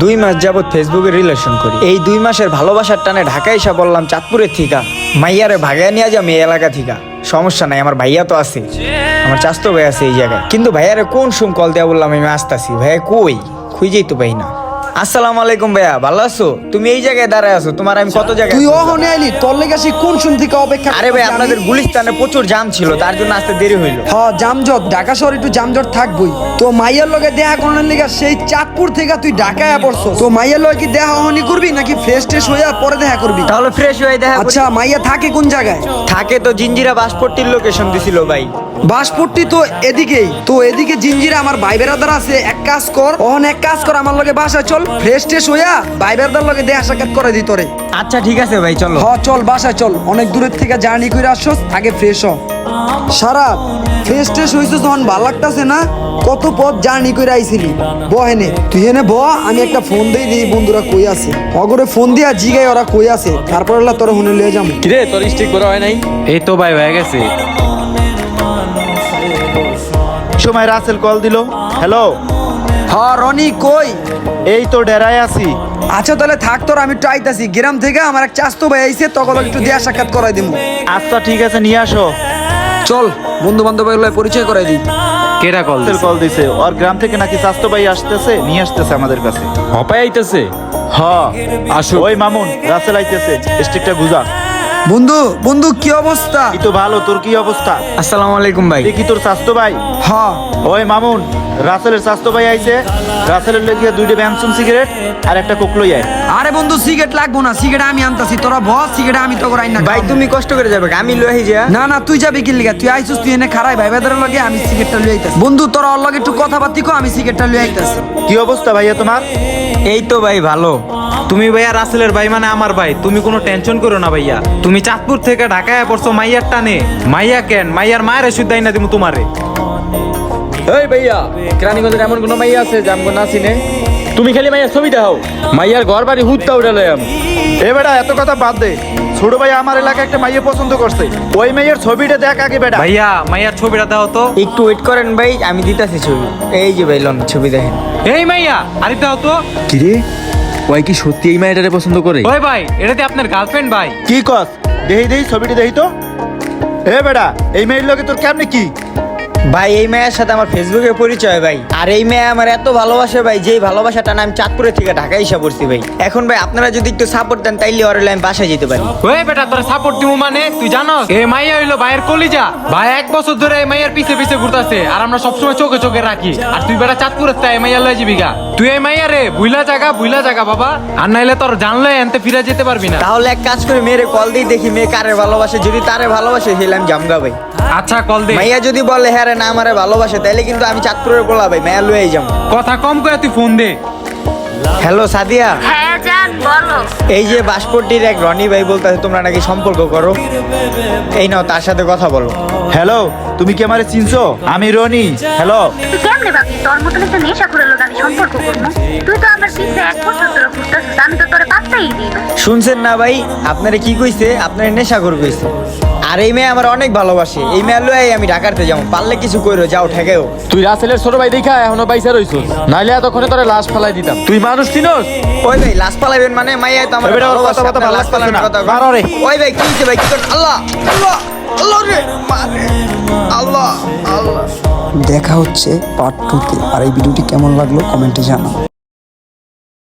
দুই মাস যাবৎ ফেসবুকে রিলেশন করি। এই দুই মাসের ভালোবাসার টানে ঢাকা এসে বললাম, চাঁদপুরের থিকা মাইয়ারে ভাগায় নিয়ে যাম এই এলাকা থিকা সমস্যা নাই, আমার ভাইয়া তো আছে। আমার চাস্তো ভাই আছে এই জায়গায়। কিন্তু ভাইয়ারে কোন সুম কল দেওয়া বললাম, আমি আসতেছি। ভাইয়া কই? খুঁজেই তো পাই না। আসসালামু আলাইকুম ভাইয়া ভালো আছো? তুমি এই জায়গায় দাঁড়ায় আছো তোমার আমি কত জায়গায় তুই ওহনে আইলি তোর লেগে সেই কোন শুন থেকে অপেক্ষা আরে ভাই আপনাদের গুলিস্তানে প্রচুর জাম ছিল তার জন্য আসতে দেরি হইল। হ জামজট ঢাকা শহরে একটু জামজট থাকবই। তো মাইয়ার লগে দেখা করার লেগে সেই চাঁদপুর থেকে তুই ঢাকায় পড়ছো তো মাইয়ার লগে কি দেখা হনি করবি নাকি ফ্রেশ ট্রেশ হইয়া পরে দেখা করবি? তাহলে ফ্রেশ হয়ে দেখা আচ্ছা মাইয়া থাকে কোন জায়গায়? থাকে তো জিঞ্জিরা বাসপট্টির লোকেশন দিছিল ভাই। বাসপট্টি তো এদিকেই। তো এদিকে জিঞ্জিরা আমার ভাই বেড়াদার আছে এক কাজ কর ওহন এক কাজ কর আমার লগে বাসায় চল। ফ্রেশ ট্রেশ হইয়া লগে সাক্ষাৎ করে দিই তোরে। আচ্ছা ঠিক আছে ভাই চলো। হ চল বাসায় চল। অনেক দূরের থেকে জার্নি করে আসছস আগে ফ্রেশ হ। সারা ফ্রেশ ট্রেশ হইছিস তখন ভালো লাগতাছে না? কত পথ জার্নি করে আইছিলি। বহেনে তুই হেনে ব আমি একটা ফোন দেই দিই বন্ধুরা কই আছে। অগরে ফোন দিয়া জিগাই ওরা কই আছে। তারপর আল্লাহ তোর হুনে লিয়ে যাব কিরে তোর স্টিক করা হয় নাই? এই তো ভাই হয়ে গেছে। সময় রাসেল কল দিল। হ্যালো হ রনি কই? এই তো ডেরায় আছি। আচ্ছা তাহলে থাক তোর আমি একটু আইতাছি। গ্রাম থেকে আমার এক চাস্তো ভাই আইছে তখন একটু দেয়া সাক্ষাৎ করাই দিমু। আচ্ছা ঠিক আছে নিয়ে আসো। চল বন্ধু বান্ধব পরিচয় করাই দিই। কেডা কল রাসেল কল দিছে। ওর গ্রাম থেকে নাকি স্বাস্থ্য ভাই আসতেছে নিয়ে আসতেছে আমাদের কাছে। হপাই আইতেছে? হ। আসো ওই মামুন রাসেল আইতেছে স্টিকটা গুজা। বন্ধু বন্ধু কি অবস্থা? এই তো ভালো তোর কি অবস্থা? আসসালামু আলাইকুম ভাই। দেখি তোর স্বাস্থ্য ভাই। হ। ওই মামুন রাসেলের স্বাস্থ্য ভাই আইছে। রাসেলের লেগে দুইটা ব্যাংসুন সিগারেট আর একটা কোকলই আয়। আরে বন্ধু সিগারেট লাগবো না সিগারেট আমি আনতাছি তোরা বস সিগারেট আমি তো করাই না ভাই তুমি কষ্ট করে যাবে আমি লই যা না না তুই যাবি কি লিগা? তুই আইছিস তুই এনে খারাই ভাই বেদার লগে আমি সিগারেটটা লই আইতাছি। বন্ধু তোরা ওর লগে একটু কথাবার্তি কো আমি সিগারেটটা লই আইতাছি। কি অবস্থা ভাইয়া তোমার? এই তো ভাই ভালো। তুমি ভাইয়া রাসেলের ভাই মানে আমার ভাই তুমি কোনো টেনশন করো না ভাইয়া। তুমি চাঁদপুর থেকে ঢাকায় পড়ছো মাইয়ার টানে। মাইয়া কেন? মাইয়ার মায়ের ওষুধ দেয় না দিমু তোমারে। এই ভাইয়া কেরানীগঞ্জের এমন কোনো মাইয়া আছে যে আমগো না চিনে তুমি খালি মাইয়ার ছবি দাও মাইয়ার ঘর বাড়ি হুদটা উঠালে এ বেটা এত কথা বাদ দে। ছোট ভাই আমার এলাকায় একটা মাইয়ে পছন্দ করছে। ওই মেয়ের ছবিটা দেখ আগে বেটা। ভাইয়া মাইয়ার ছবিটা দাও তো। একটু ওয়েট করেন ভাই আমি দিতাছি ছবি। এই যে ভাই লন ছবি দেখেন। এই মাইয়া আরে দাও তো। কিরে? ওই কি সত্যি এই মেয়েটারে পছন্দ করে? ওই ভাই এটাতে আপনার গার্লফ্রেন্ড ভাই। কি কস? দেহি দেহি ছবিটা দেহি তো? এ বেড়া এই মেয়ের লোকে তোর কেমনে কি? ভাই এই মেয়ের সাথে আমার ফেসবুকে পরিচয় ভাই। আর এই মেয়ে আমার এত ভালোবাসে ভাই যেই ভালোবাসাটা না আমি চাঁদপুরের থেকে ঢাকা এসে পড়ছি ভাই। এখন ভাই আপনারা যদি একটু সাপোর্ট দেন তাইলে ওর আমি বাসায় যেতে পারি। ওই বেটা তোর সাপোর্ট দিমু মানে? তুই জানো এই মাইয়া হইল ভাইয়ের কলিজা। ভাই এক বছর ধরে এই মাইয়ার পিছে পিছে ঘুরতাছে আর আমরা সবসময় চোখে চোখে রাখি। আর তুই বেটা চাঁদপুরের তাই মাইয়া লয়ে যাবি গা। তুই এই মাইয়া রে বুইলা জায়গা বুইলা জায়গা বাবা। আর নাইলে তোর জানলে এনতে ফিরে যেতে পারবি না। তাহলে এক কাজ করে মেয়েরে কল দিয়ে দেখি মেয়ে কারে ভালোবাসে। যদি তারে ভালোবাসে আমি জামগা ভাই। আচ্ছা কল দে। মাইয়া যদি বলে হ্যাঁ রে না আমারে ভালোবাসে তাইলে কিন্তু আমি চাঁদপুরের বলা ভাই মেয়া লুয়েই যাব। কথা কম করে তুই ফোন দে। হ্যালো সাদিয়া। হ্যাঁ জান বলো। এই যে বাসপট্টির এক রনি ভাই বলতেছে তোমরা নাকি সম্পর্ক করো? এই নাও তার সাথে কথা বলো। হ্যালো তুমি কি আমারে চিনছো? আমি রনি হ্যালো। কেমনে তোর মতন একটা নেশা করে লোক আমি সম্পর্ক করব? তুই তো আমার পিছে এক বছর ধরে ঘুরতেছিস আমি তো তোরে পাত্তাই দিই না। শুনছেন না ভাই আপনারে কি কইছে? আপনার নেশা করে কইছে। আর এই মেয়ে আমার অনেক ভালোবাসে। এই মেয়ে লুয়াই আমি ঢাকাতে যাব। পারলে কিছু কইরো যাও ঠেকেও। তুই রাসেলের ছোট ভাই দেখা এখনও বাইসা রইছস। নাইলে এতক্ষণে তোরে লাশ ফালাই দিতাম। তুই মানুষ চিনস? ওই ভাই লাশ পালাইবেন মানে মাইয়া তো আমার বেটা, কথা আপনার লাশ না। কথা। মারো রে। ওই ভাই কি হইছে ভাই? কি আল্লাহ আল্লাহ আল্লাহ রে আল্লাহ আল্লাহ। দেখা হচ্ছে পার্ট টুতে আর এই ভিডিওটি কেমন লাগল কমেন্টে জানাও।